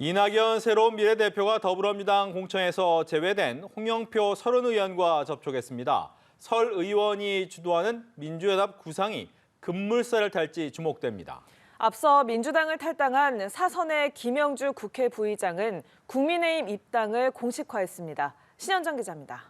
이낙연 새로운 비례대표가 더불어민주당 공천에서 제외된 홍영표 서른 의원과 접촉했습니다. 설 의원이 주도하는 민주연합 구상이 급물살을 탈지 주목됩니다. 앞서 민주당을 탈당한 사선의 김영주 국회 부의장은 국민의힘 입당을 공식화했습니다. 신현정 기자입니다.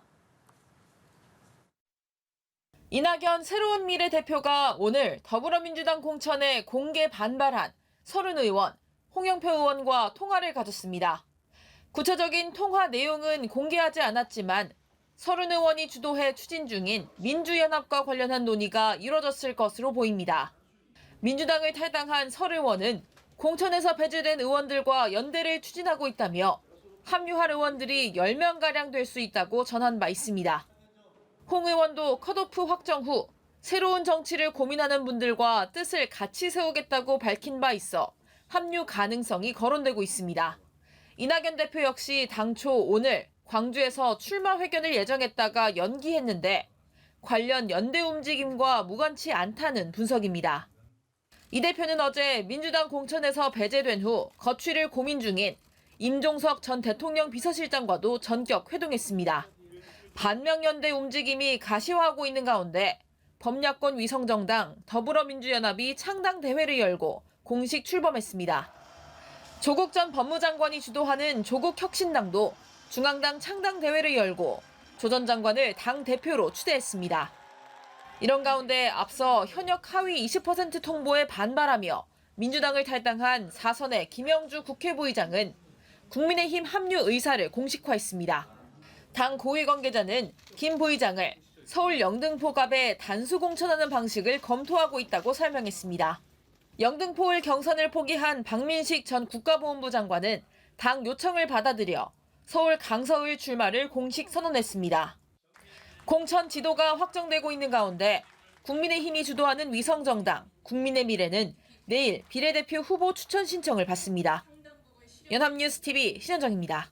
이낙연 새로운 미래 대표가 오늘 더불어민주당 공천에 공개 반발한 서른 의원, 홍영표 의원과 통화를 가졌습니다. 구체적인 통화 내용은 공개하지 않았지만 서른 의원이 주도해 추진 중인 민주연합과 관련한 논의가 이뤄졌을 것으로 보입니다. 민주당을 탈당한 설 의원은 공천에서 배제된 의원들과 연대를 추진하고 있다며 합류할 의원들이 10명가량 될 수 있다고 전한 바 있습니다. 홍 의원도 컷오프 확정 후 새로운 정치를 고민하는 분들과 뜻을 같이 세우겠다고 밝힌 바 있어 합류 가능성이 거론되고 있습니다. 이낙연 대표 역시 당초 오늘 광주에서 출마 회견을 예정했다가 연기했는데 관련 연대 움직임과 무관치 않다는 분석입니다. 이 대표는 어제 민주당 공천에서 배제된 후 거취를 고민 중인 임종석 전 대통령 비서실장과도 전격 회동했습니다. 반명연대 움직임이 가시화하고 있는 가운데 범야권 위성정당 더불어민주연합이 창당 대회를 열고 공식 출범했습니다. 조국 전 법무장관이 주도하는 조국 혁신당도 중앙당 창당 대회를 열고 조 전 장관을 당 대표로 추대했습니다. 이런 가운데 앞서 현역 하위 20% 통보에 반발하며 민주당을 탈당한 사선의 김영주 국회부의장은 국민의힘 합류 의사를 공식화했습니다. 당 고위 관계자는 김 부의장을 서울 영등포갑에 단수 공천하는 방식을 검토하고 있다고 설명했습니다. 영등포을 경선을 포기한 박민식 전 국가보훈부 장관은 당 요청을 받아들여 서울 강서을 출마를 공식 선언했습니다. 공천 지도가 확정되고 있는 가운데 국민의힘이 주도하는 위성정당 국민의 미래는 내일 비례대표 후보 추천 신청을 받습니다. 연합뉴스 TV 신현정입니다.